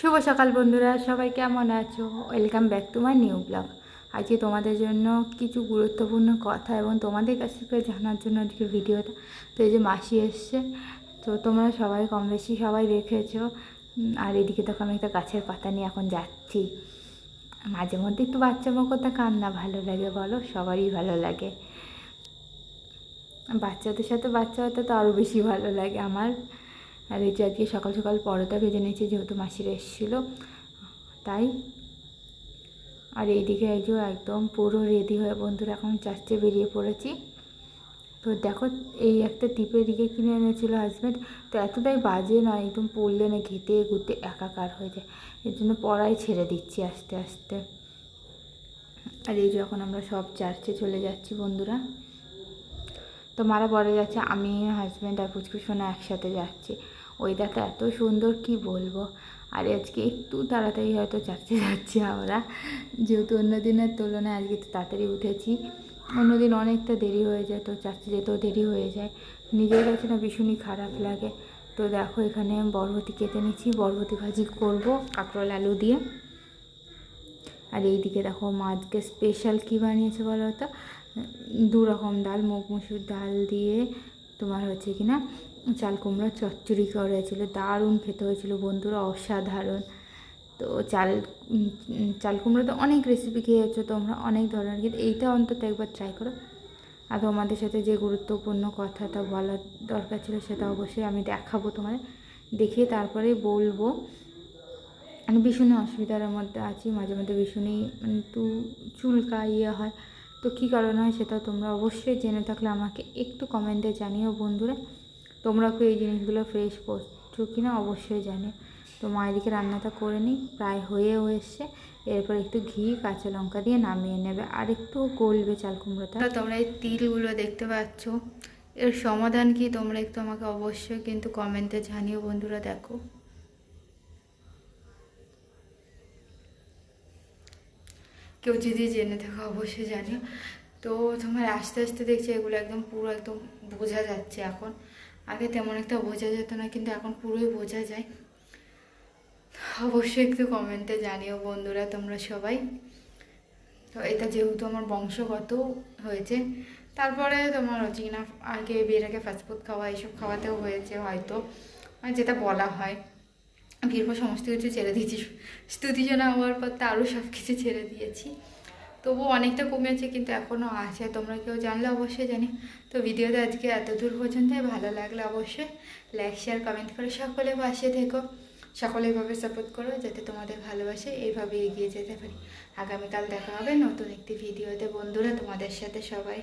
শুভ সকাল বন্ধুরা, সবাই কেমন আছো? Welcome back to my new blog আজকে তোমাদের জন্য কিছু গুরুত্বপূর্ণ কথা এবং তোমাদের কাছ থেকে জানার জন্য আজকে ভিডিওটা। তো এই যে মাসি এসছে, তো তোমরা সবাই কম বেশি সবাই দেখেছ। আর এদিকে দেখো আমি একটা গাছের পাতা নিয়ে এখন যাচ্ছি। মাঝে মধ্যে একটু বাচ্চা মকতা কান্না ভালো লাগে বলো, সবারই ভালো লাগে। বাচ্চাদের সাথে বাচ্চা হতে তো আরও বেশি ভালো লাগে আমার। আর এই যে আজকে সকাল সকাল পরোটা ভেজে নিয়েছি, যেহেতু মাসির এসেছিল। তাই আর এইদিকে এই যে একদম পুরো রেডি হয়ে বন্ধুরা এখন চারটে বেরিয়ে পড়েছি। তো দেখো, এই একটা টিপের দিকে কিনে এনেছিল হাজব্যান্ড তো এতটাই বাজে নয় একদম পড়লে না ঘেটে ঘুরতে একাকার হয়ে যায়। এর জন্য পড়াই ছেড়ে দিচ্ছি আস্তে আস্তে। আর এই যে এখন আমরা সব চার্চে চলে যাচ্ছি বন্ধুরা। তো মারা পরে যাচ্ছে, আমি হাজব্যান্ড আর পুচকু সোনা একসাথে যাচ্ছি। ওয়েদারটা এত সুন্দর কি বলব? আর আজকে একটু তাড়াতাড়ি হয়তো চারটে যাচ্ছি আমরা। যেহেতু অন্য দিনের তুলনায় আজকে একটু তাড়াতাড়ি উঠেছি। অন্যদিন অনেকটা দেরি হয়ে যায়, তো চারটে যেতেও দেরি হয়ে যায়। নিজের কাছে না ভীষণই খারাপ লাগে। তো দেখো এখানে বরবটি কেটে নিচ্ছি। বরবটি ভাজি করব কাঁকরোল, আলু দিয়ে। আর এইদিকে দেখো মা আজকে স্পেশাল কী বানিয়েছে বলো তো? দু রকম ডাল, মুগ, মুসুর ডাল দিয়ে। তোমার হচ্ছে কি না? চাল কুমড়ো চচ্চড়ি করেছিল, দারুণ খেতে হয়েছিল বন্ধুরা, অসাধারণ। তো চাল চাল কুমড়ো তো অনেক রেসিপি খেয়েছো, তোমরা অনেক ধরনের কিন্তু এইটা অন্তত একবার ট্রাই করো। আর তোমাদের সাথে যে গুরুত্বপূর্ণ কথাটা বলার দরকার ছিল সেটা অবশ্যই আমি দেখাবো তোমাদের দেখিয়ে তারপরে বলব। আমি ভীষণ অসুবিধার মধ্যে আছি, মাঝে মধ্যে ভীষণই মানে একটু চুলকা ইয়ে হয়। তো কী কারণে হয় সেটা তোমরা অবশ্যই জেনে থাকলে আমাকে একটু কমেন্টে জানিও বন্ধুরা। তোমরা কি এই জিনিসগুলো ফ্রেশ করছ কি না অবশ্যই জানে। তো মা এদিকে রান্নাটা করে নিই, প্রায় হয়েও এসছে। এরপর একটু ঘি, কাঁচা লঙ্কা দিয়ে নামিয়ে নেবে। আর একটু গলবে চাল কুমড়োটা। তোমরা এই তিলগুলো দেখতে পাচ্ছ। এর সমাধান কি তোমরা একটু আমাকে অবশ্যই কিন্তু কমেন্টে জানিও বন্ধুরা, দেখো। কেউ যদি জেনে থাকো, অবশ্যই জানিও। তো তোমার আস্তে আস্তে দেখছি এগুলো একদম পুরো একদম বোঝা যাচ্ছে এখন। আগে তেমন একটা বোঝা যেত না, কিন্তু এখন পুরোই বোঝা যায়। অবশ্যই একটু কমেন্টে জানিও বন্ধুরা তোমরা সবাই। তো এটা যেহেতু আমার বংশগত হয়েছে, তারপরে তোমার কিনা আগে বিয়ের আগে ফাস্টফুড খাওয়া, এইসব খাওয়াতেও হয়েছে হয়তো। যেটা বলা হয় বিয়ের পর সমস্ত কিছু ছেড়ে দিয়েছি। স্তুতিজনা হওয়ার পর তো আরও সব কিছু ছেড়ে দিয়েছি। তবু অনেকটা কমেছে কিন্তু এখনও আছে। তোমরা কেউ জানলে অবশ্যই জানি। তো ভিডিওটা আজকে এত দূর পর্যন্তই ভালো লাগলে অবশ্যই লাইক শেয়ার কমেন্ট করে সকলে পাশে থেকো। সকলে এভাবে সাপোর্ট করো যাতে তোমাদের ভালোবাসে এইভাবে এগিয়ে যেতে পারি। আগামীকাল দেখা হবে নতুন একটি ভিডিওতে। বন্ধুরা, তোমাদের সাথে সবাই।